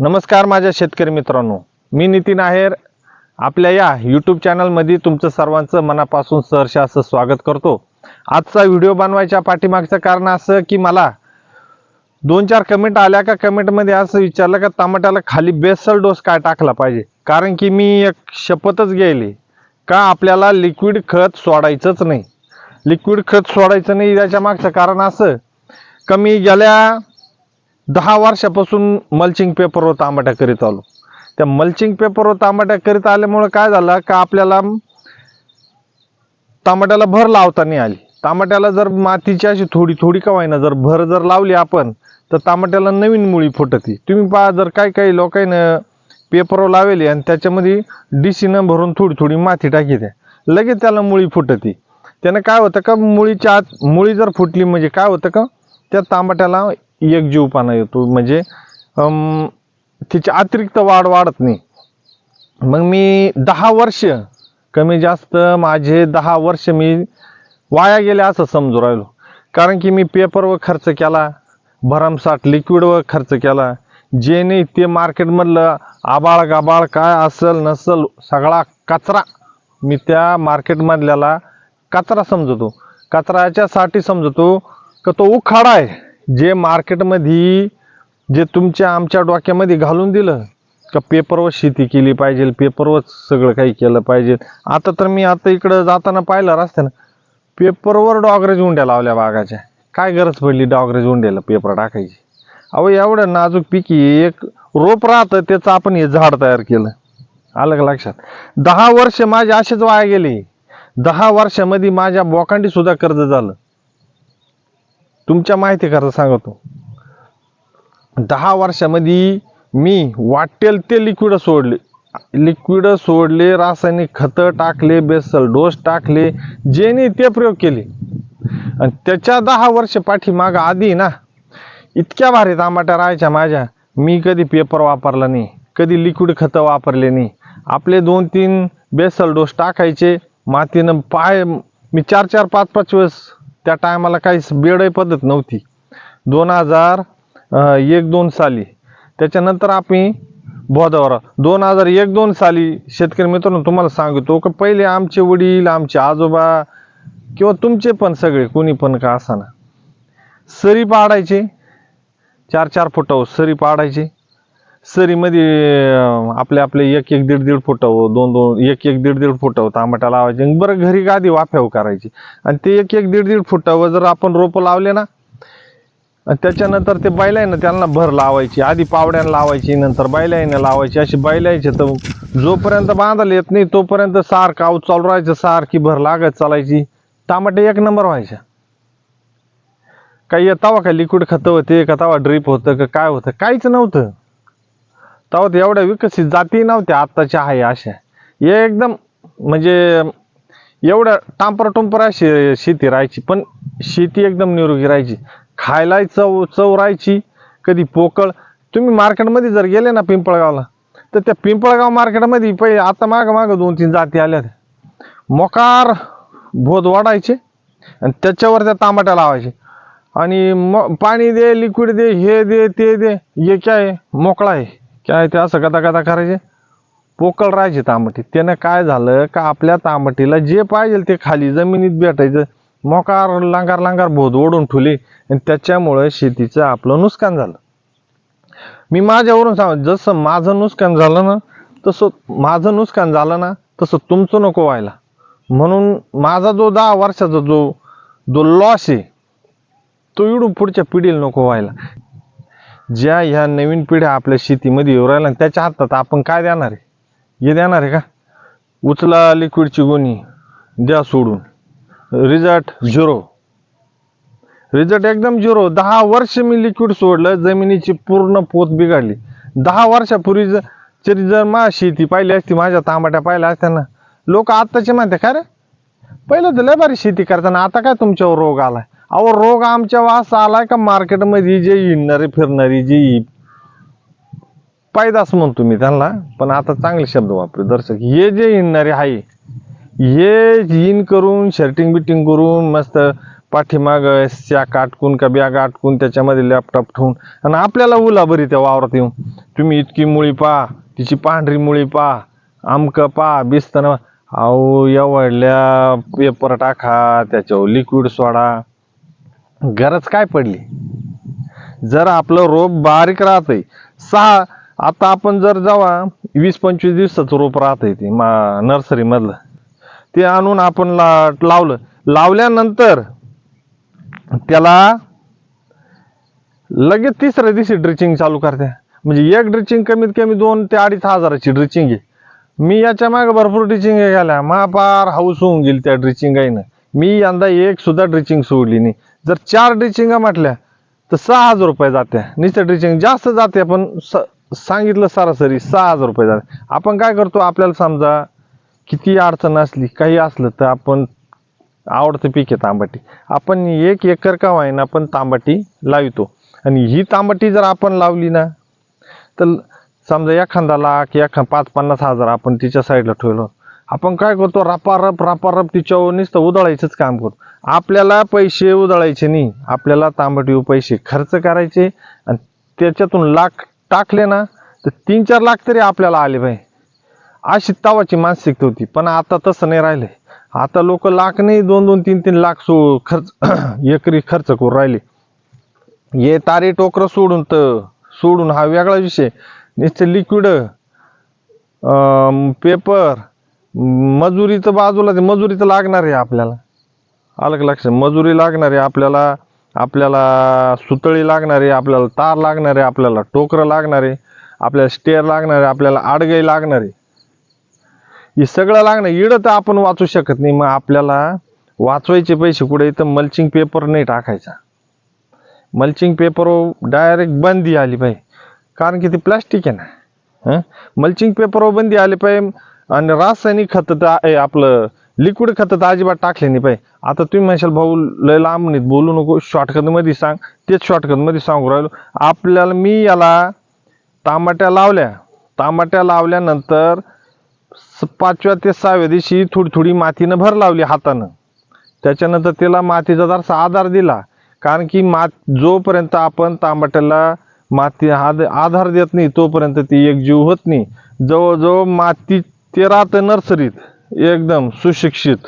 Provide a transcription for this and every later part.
नमस्कार माझ्या शेतकरी मित्रांनो. मी नितीन आहेर. आपल्या या यूट्यूब चॅनलमध्ये तुमचं सर्वांचं मनापासून सहर्ष असं स्वागत करतो. आजचा व्हिडिओ बनवायच्या पाठीमागचं कारण असं की मला दोन चार कमेंट आल्या का कमेंटमध्ये असं विचारलं का टमाट्याला खाली बेसल डोस काय टाकला पाहिजे? कारण की मी एक शपथच घ्यायली का आपल्याला लिक्विड खत सोडायचंच नाही. लिक्विड खत सोडायचं नाही याच्या मागचं कारण असं. कमी गेल्या दहा वर्षापासून मल्चिंग पेपरवर तांबट्या करीत आलो. त्या मल्चिंग पेपरवर तांबट्या करीत आल्यामुळं काय झालं का आपल्याला तांबाट्याला भर लावता नाही आली. टमाट्याला जर मातीची अशी थोडी थोडी का जर भर जर लावली आपण तर तांबाट्याला नवीन मुळी फुटती. तुम्ही पहा जर काही काही लोकांना पेपरवर लावेली आणि त्याच्यामध्ये डीसीनं भरून थोडी थोडी माती टाकी द्या लगेच त्याला मुळी फुटती. त्यानं काय होतं का मुळीच्या आत मुळी जर फुटली म्हणजे काय होतं का त्या तांबट्याला एक येतो. म्हणजे तिची अतिरिक्त वाढ वाढत नाही. मग मी दहा वर्ष कमी जास्त माझे दहा वर्ष मी वाया गेले असं समजू राहिलो. कारण की मी पेपरवर खर्च केला भरमसाठ लिक्विडवर खर्च केला. जे नाही ते मार्केटमधलं आबाळ गाबाळ काय असल नसल सगळा कचरा मी त्या मार्केटमधल्याला कचरा समजतो. कचऱ्याच्यासाठी समजतो का तो उखाडा आहे. जे मार्केटमध्ये जे तुमच्या आमच्या डोक्यामध्ये घालून दिलं का पेपरवर शेती केली पाहिजे पेपरवर सगळं काही केलं पाहिजे. आता तर मी आता इकडं जाताना पाहिलं रस्त्यानं पेपरवर डॉगरेज उंड्या लावल्या बागाच्या. काय गरज पडली डॉगरेज उंड्याला पेपर टाकायची? अहो एवढं नाजूक पिकी एक रोप राहतं त्याचं आपण हे झाड तयार केलं. आलं का लक्षात? दहा वर्ष माझे असेच वाया गेले. दहा वर्षामध्ये माझ्या बोकांडी सुद्धा कर्ज झालं. तुमच्या माहिती करता सांगतो. दहा वर्षामध्ये मी वाटेल ते लिक्विड सोडले. लिक्विड सोडले रासायनिक खतं टाकले बेसल डोस टाकले जेने ते प्रयोग केले. आणि त्याच्या दहा वर्ष पाठीमाग आधी ना इतक्या भारी तांबाट्या राहायच्या माझ्या. मी कधी पेपर वापरला नाही कधी लिक्विड खतं वापरले नाही. आपले दोन तीन बेसल डोस टाकायचे मातीनं पाय मी चार चार पाच पाच वेळेस त्या टायमाला काही बेडही पद्धत नव्हती. दोन हजार एक दोन साली. त्याच्यानंतर आम्ही बोधावर दोन हजार एक दोन साली शेतकरी मित्रांनो तुम्हाला सांगतो की पहिले आमचे वडील आमचे आजोबा किंवा तुमचे पण सगळे कोणी पण का असाना सरी पाडायचे. चार चार फुटावर सरी पाडायचे. सरीमध्ये आपले आपले एक एक दीड दीड फुटावं हो, दोन दोन एक एक दीड दीड फुटावं हो, तांबटा लावायचे आणि बरं घरी गादी वाफ्याव करायची. आणि ते एक एक दीड दीड फुटावं जर आपण रोपं लावले ना आणि त्याच्यानंतर ते बैलायनं त्यांना भर लावायची आधी पावड्यानं लावायची नंतर बैलायनं लावायची अशी बैलायची तर जोपर्यंत बांधायला येत नाही तोपर्यंत सारखं आऊ चालू राहायचं सारखी भर लागत चालायची. टमाटे एक नंबर व्हायच्या काही तवा काय लिक्विड खतं होते का तवा ड्रीप होतं का काय होतं काहीच नव्हतं. तेव्हा ते एवढ्या विकसित जाती नव्हत्या आत्ताच्या आहे अशा. हे एकदम म्हणजे एवढ्या टांपर टुंपर अशी शेती राहायची. पण शेती एकदम निरोगी राहायची. खायला चव चव राहायची. कधी पोकळ. तुम्ही मार्केटमध्ये जर गेले ना पिंपळगावला तर त्या पिंपळगाव मार्केटमध्ये पहिले आता मागं मागं दोन तीन जाती आल्या मोकार भोत वाढायचे. आणि त्याच्यावर त्या तांबट्या लावायचे. आणि म पाणी दे लिक्विड दे हे दे ते दे हे काय मोकळा आहे. काय ते असं कदा कथा करायचे? पोकळ राहायचे तांबटी. त्यानं काय झालं का आपल्या तांबटीला जे पाहिजे ते खाली जमिनीत भेटायचं. मोकार लांगार लांगार भोद ओढून ठुले आणि त्याच्यामुळे शेतीचं आपलं नुकसान झालं. मी माझ्यावरून सांग जसं माझं नुकसान झालं ना तसं माझं नुकसान झालं ना तसं तुमचं नको व्हायला. म्हणून माझा जो दहा वर्षाचा जो जो लॉस आहे तो इडून पुढच्या पिढीला नको व्हायला. ज्या ह्या नवीन पिढ्या आपल्या शेतीमध्ये येऊ राहिल्या त्याच्या हातात आपण काय देणार आहे? हे देणार आहे का? उचला लिक्विडची गोणी द्या सोडून. Result zero. रिझल्ट एकदम झिरो. दहा वर्ष मी लिक्विड सोडलं जमिनीची पूर्ण पोत बिघडली. दहा वर्षापूर्वी जर तरी जर मा शेती पाहिली असती माझ्या तांबट्या पाहिल्या असत्या ना. लोक आत्ताचे म्हणते का रे? पहिलं तर लय भारी शेती करताना आता काय तुमच्यावर रोग आलाय? अहो रोग आमच्या वास आलाय का मार्केटमध्ये जे हिंडणारे फिरणारी जी पायदास म्हणतो मी त्यांना पण आता चांगले शब्द वापरू दर्शक हे जे हिंडणारे आहे हे इन करून शर्टिंग बिटिंग करून मस्त पाठीमाग सॅक आटकून का बॅग आटकून त्याच्यामध्ये लॅपटॉप ठेवून आणि आपल्याला उला बरी त्या वावरात येऊन तुम्ही इतकी मुळी पा तिची पांढरी मुळी पा आमकं पा बिस्तन अहो एवढल्या पेपर टाका त्याच्यावर लिक्विड सोडा गरज काय पडली? जर आपलं रोप बारीक राहतंय सहा आता आपण जर जेव्हा वीस पंचवीस दिवसाचं रोप राहतंय ते मा नर्सरीमधलं ते आणून आपण ला लावलं लावल्यानंतर त्याला लगेच तिसऱ्या दिवशी ड्रिचिंग चालू करते म्हणजे एक ड्रिचिंग कमीत कमी दोन ते अडीच हजाराची ड्रिचिंग आहे. मी याच्या मागे भरपूर ड्रिचिंग गेल्या महापार हाऊस होऊन गेली त्या ड्रिचिंगाईनं. मी यंदा एक सुद्धा ड्रिचिंग सोडली नाही. जर चार ड्रिचिंगा म्हटल्या तर सहा हजार रुपये जाते. नुसतं ड्रिचिंग जास्त जाते पण स- सांगितलं सरासरी सहा हजार रुपये जाते. आपण काय करतो आपल्याला समजा किती अडचण असली काही असलं तर आपण आवडतं पीक आहे तांबाटी. आपण एक एकर का होईना आपण तांबाटी लावितो. आणि ही तांबाटी जर आपण लावली ना तर समजा एखादा लाख एखा पाच पन्नास हजार आपण तिच्या साईडला ठेवलं आपण काय करतो रपारप रपारप तिच्यावर नुसतं उधळायचंच काम करतो. आपल्याला पैसे उधळायचे नाही. आपल्याला तांबटीवर पैसे खर्च करायचे. आणि त्याच्यातून लाख टाकले ना तर तीन चार लाख तरी आपल्याला आले पाहिजे अशी तवाची मानसिकता होती. पण आता तसं नाही राहिले. आता लोक लाख नाही दोन दोन तीन तीन लाख सो खर्च एकरी खर्च करून राहिले. हे तारे टोकरं सोडून तर सोडून हा वेगळा विषय. नुसतं लिक्विड पेपर मजुरीचं बाजूला ते मजुरी तर लागणार आहे आपल्याला. आलं का मजुरी लागणार आहे आपल्याला आपल्याला सुतळी लागणार आहे आपल्याला तार लागणार आहे आपल्याला टोकरं लागणार आहे आपल्याला स्टेअर लागणार आहे आपल्याला आडगाई लागणार आहे. हे सगळं लागणार इडं तर आपण वाचू शकत नाही. मग आपल्याला वाचवायचे पैसे कुठे? इथं मल्चिंग पेपर नाही टाकायचा. मल्चिंग पेपर डायरेक्ट बंदी आली पाहिजे. कारण की ते प्लास्टिक आहे ना. हं? मल्चिंग पेपरवर बंदी आली पाहिजे. आणि रासायनिक खतं तर आपलं लिक्विड खतं तर अजिबात टाकले नाही पाहिजे आता तुम्ही म्हणशाल भाऊ लय लांब नाहीत बोलू नको शॉर्टकटमध्ये सांग. तेच शॉर्टकटमध्ये सांगू राहिलो. आपल्याला मी याला तांबाट्या लावल्या. तांबाट्या लावल्यानंतर स- पाचव्या ते सहाव्या दिवशी थोडी थोडी मातीनं भर लावली हातानं. त्याच्यानंतर त्याला मातीचा जरासा आधार दिला. कारण की मात जोपर्यंत आपण तांबाट्याला माती आधार देत नाही तोपर्यंत ती एकजीव होत नाही. जवळजवळ माती ते राहतं नर्सरीत एकदम सुशिक्षित.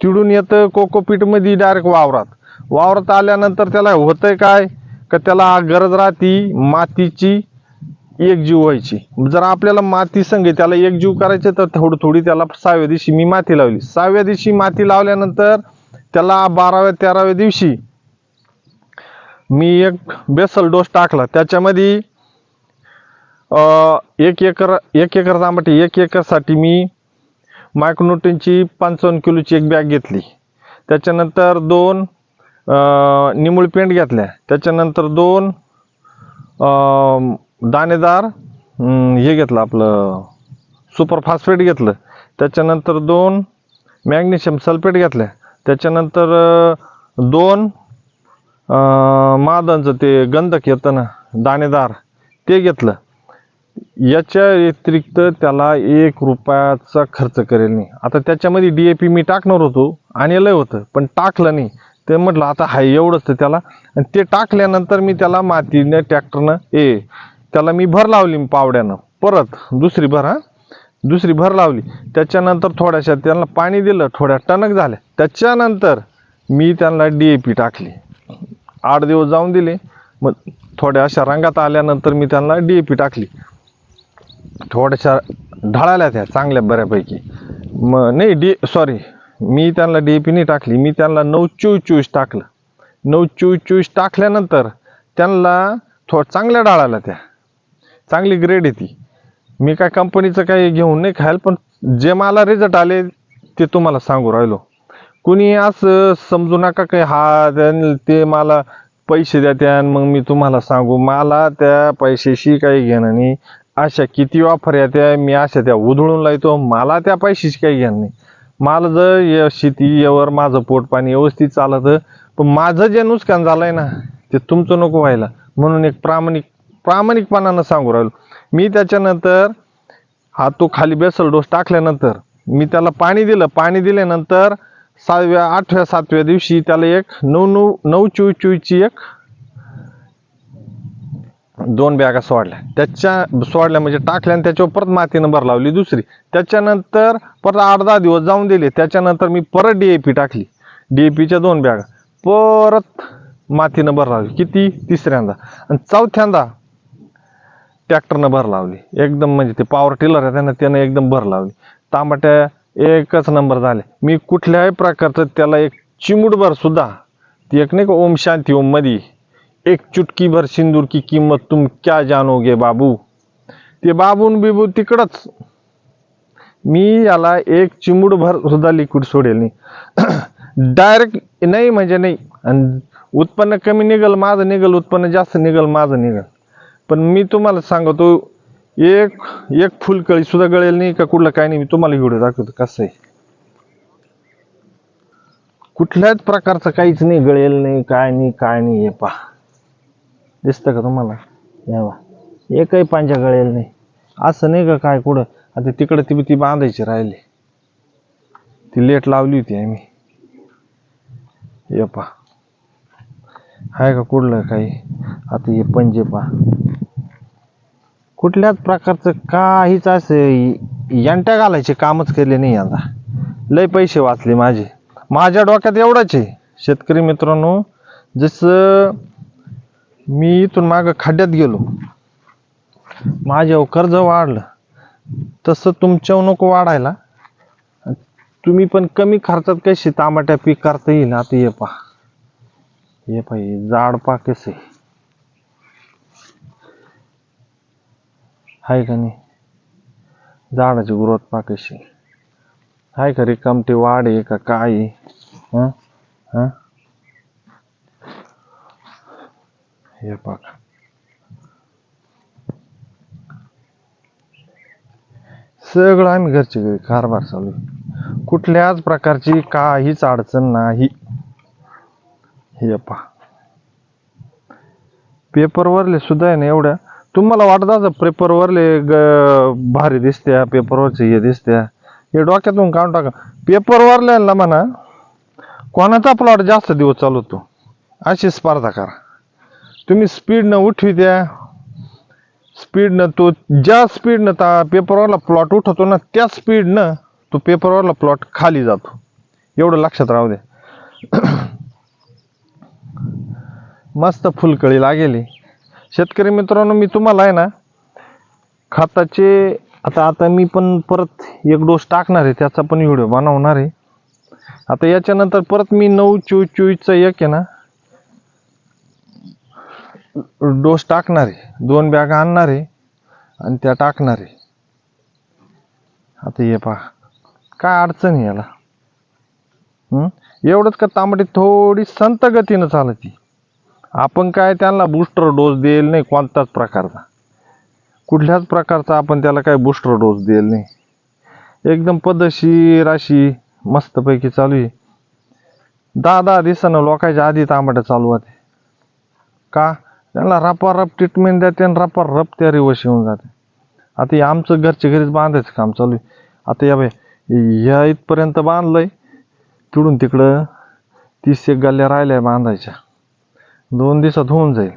तिडून येतं कोकोपीटमध्ये डायरेक्ट वावरात. वावरात आल्यानंतर त्याला होतंय काय? का त्याला गरज राहती मातीची एकजीव व्हायची. जर आपल्याला माती संगे त्याला एकजीव करायचे तर थोडी थोडी त्याला सहाव्या दिवशी मी माती लावली. सहाव्या दिवशी माती लावल्यानंतर त्याला बाराव्या तेराव्या दिवशी मी एक बेसल डोस टाकला. त्याच्यामध्ये एक एकर एक एकर तांबटी एक एकरसाठी मी मायक्रोन्यूटनची पंचावन्न किलोची एक बॅग घेतली. त्याच्यानंतर दोन अं, निमुळ पेंट घेतल्या. त्याच्यानंतर दोन दाणेदार हे घेतलं आपलं सुपर फॉस्फेट घेतलं. त्याच्यानंतर दोन मॅग्नेशियम सल्फेट घेतल्या. त्याच्यानंतर दोन मादांचं ते गंधक येतं ना दाणेदार ते घेतलं. याच्या व्यतिरिक्त त्याला एक रुपयाचा खर्च करेल नाही आता त्याच्यामध्ये डी ए पी मी टाकणार होतो आणलंय होतं पण टाकलं नाही. ते म्हटलं आता हाय एवढंच तर त्याला. आणि ते टाकल्यानंतर मी त्याला मातीनं ट्रॅक्टरनं ए त्याला मी भर लावली पावड्यानं. परत दुसरी भर हा? दुसरी भर लावली. त्याच्यानंतर थोड्याशा त्यांना पाणी दिलं थोड्या टणक झाल्या. त्याच्यानंतर मी त्यांना डी ए पी टाकली. आठ दिवस जाऊन दिले. मग थोड्या अशा रंगात आल्यानंतर मी त्यांना डी ए पी टाकली. थोड्याशा ढळाल्या त्या चांगल्या बऱ्यापैकी. मग नाही डी सॉरी मी त्यांना डी ए पी नाही टाकली. मी त्यांना नऊ चोवीस चोवीस टाकलं. नऊ चोवीस चोवीस टाकल्यानंतर त्यांना थो चांगल्या डाळाला त्या. चांगली ग्रेड आहे ती. मी काय कंपनीचं काही घेऊन नाही खायला पण जे मला रिझल्ट आले ते तुम्हाला सांगू राहिलो. कुणी असं समजू नका काही हा ते मला पैसे द्या त्या मग मी तुम्हाला सांगू. मला त्या पैशाशी काही घेणं नाही. अशा किती ऑफर येत्या मी अशा त्या उधळून लावतो मला त्या पैशाशी काही घेणं नाही. मला जर शेती यावर माझं पोटपाणी व्यवस्थित चालत पण माझं जे नुकसान झालंय ना ते तुमचं नको व्हायला. म्हणून एक प्रामाणिक प्रामाणिकपणानं सांगू राहिलो. मी त्याच्यानंतर हा तो खाली बेसल डोस टाकल्यानंतर मी त्याला पाणी दिलं. पाणी दिल्यानंतर सहाव्या आठव्या सातव्या दिवशी त्याला एक नऊ नऊ नऊ चुई चुईची एक दोन बॅगा सोडल्या. त्याच्या सोडल्या म्हणजे टाकल्या आणि त्याच्यावर परत मातीनं भर लावली दुसरी. त्याच्यानंतर परत आठ दहा दिवस जाऊन दिले. त्याच्यानंतर मी परत डीएपी टाकली. डीएपीच्या दोन बॅगा. परत मातीनं भर लावली. किती? तिसऱ्यांदा. आणि चौथ्यांदा ट्रॅक्टरनं भर लावली. एकदम म्हणजे ते पॉवर टिलर आहे त्यानं त्यानं एकदम भर लावली. तांबट्या एकच नंबर झाले. मी कुठल्याही प्रकारचं त्याला एक चिमुटभर सुद्धा ती एक नाही का ओम शांती ओम मधी एक चुटकी भर सिंदूर की किंमत तुम क्या जानोगे बाबू? ते बाबून बिबू तिकडच. मी याला एक चिमुड भर सुद्धा लिक्विड सोडेल नाही. डायरेक्ट नाही म्हणजे नाही. आणि उत्पन्न कमी निघल माझं निघल उत्पन्न जास्त निघल माझं निघल. पण मी तुम्हाला सांगतो एक एक फुलकळी सुद्धा गळेल नाही का कुठलं काय नाही मी तुम्हाला व्हिडिओ दाखवतो कसं आहे. कुठल्याच प्रकारचं काहीच नाही गळेल नाही काय नाही काय नाही हे पहा. दिसतं का तुम्हाला? यावा एकही पांजा गळेल नाही. असं नाही का काय कुठं? आता तिकडं ती ती बांधायची राहिली. ती लेट लावली होती आम्ही. ये पा. आहे का कुठलं काही? आता हे पंजे पा. कुठल्याच प्रकारचं काहीच असं यांट्या घालायचे कामच केले नाही आता. लय पैसे वाचले माझे. माझ्या डोक्यात एवढाच आहे. शेतकरी मित्रांनो जसं मी इथून मागं खड्ड्यात गेलो. माझ्यावर कर्ज वाढलं. तसं तुमच्यावर नको वाढायला. तुम्ही पण कमी खर्चात कशी टमाट्या पीक करता येईल? आता ये पा ये पा जाड पा कसे. आहे का नाही? झाडाची ग्रोथ पा कशी. आहे का रिकामटी वाढ आहे का काय आहे? हां? हे बघा सगळं आम्ही घरचे घरी कारभार चालू कुठल्याच प्रकारची काहीच अडचण नाही. हे पहा. पेपरवरले सुद्धा आहे ना एवढ्या. तुम्हाला वाटत असं पेपरवरले ग भारी दिसत्या पेपरवरचे हे दिसत्या हे डोक्यातून काढून टाका. पेपरवरल्यांना म्हणा कोणाचा प्लॉट जास्त दिवस चालवतो अशी स्पर्धा करा. तुम्ही स्पीडनं उठवी द्या. स्पीडनं तो ज्या स्पीडनं ता पेपरवरला प्लॉट उठवतो ना त्या स्पीडनं तो पेपरवरला प्लॉट खाली जातो. एवढं लक्षात राहू द्या. मस्त फुलकळी लागेली. शेतकरी मित्रांनो मी तुम्हाला आहे ना खताचे आता आता मी पण परत एक डोस टाकणार आहे त्याचा पण व्हिडिओ बनवणार आहे. आता याच्यानंतर परत मी नऊ चोवीस चोवीसचा एक आहे ना डोस टाकणार आहे दोन बॅग आणणार आहे आणि त्या टाकणार. आहे आता ये पहा काय अडचण आहे याला? एवढंच का तांबडी थोडी संत गतीनं चालती. आपण काय त्यांना बूस्टर डोस देईल नाही कोणताच प्रकारचा. कुठल्याच प्रकारचा आपण त्याला काय बूस्टर डोस देईल नाही. एकदम पद्धतशीर अशी मस्तपैकी चालू आहे. दहा दहा दिवसानं लोकांच्या आधी तांबड्या चालू होते का? त्यांना रपारप ट्रीटमेंट देते आणि रपा रप त्या रिवर्स येऊन जाते. आता हे आमचं घरच्या घरीच बांधायचं काम चालू आहे. आता या बाई ह्या इथपर्यंत बांधलंय तिकडून तिकडं तीस एक गल्ल्या राहिल्या बांधायच्या. दोन दिवसात होऊन जाईल.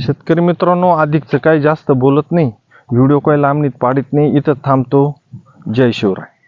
शेतकरी मित्रांनो अधिकचं काही जास्त बोलत नाही. व्हिडिओ काही लांबणीत पाडित नाही. इथं थांबतो. जय शिवराय.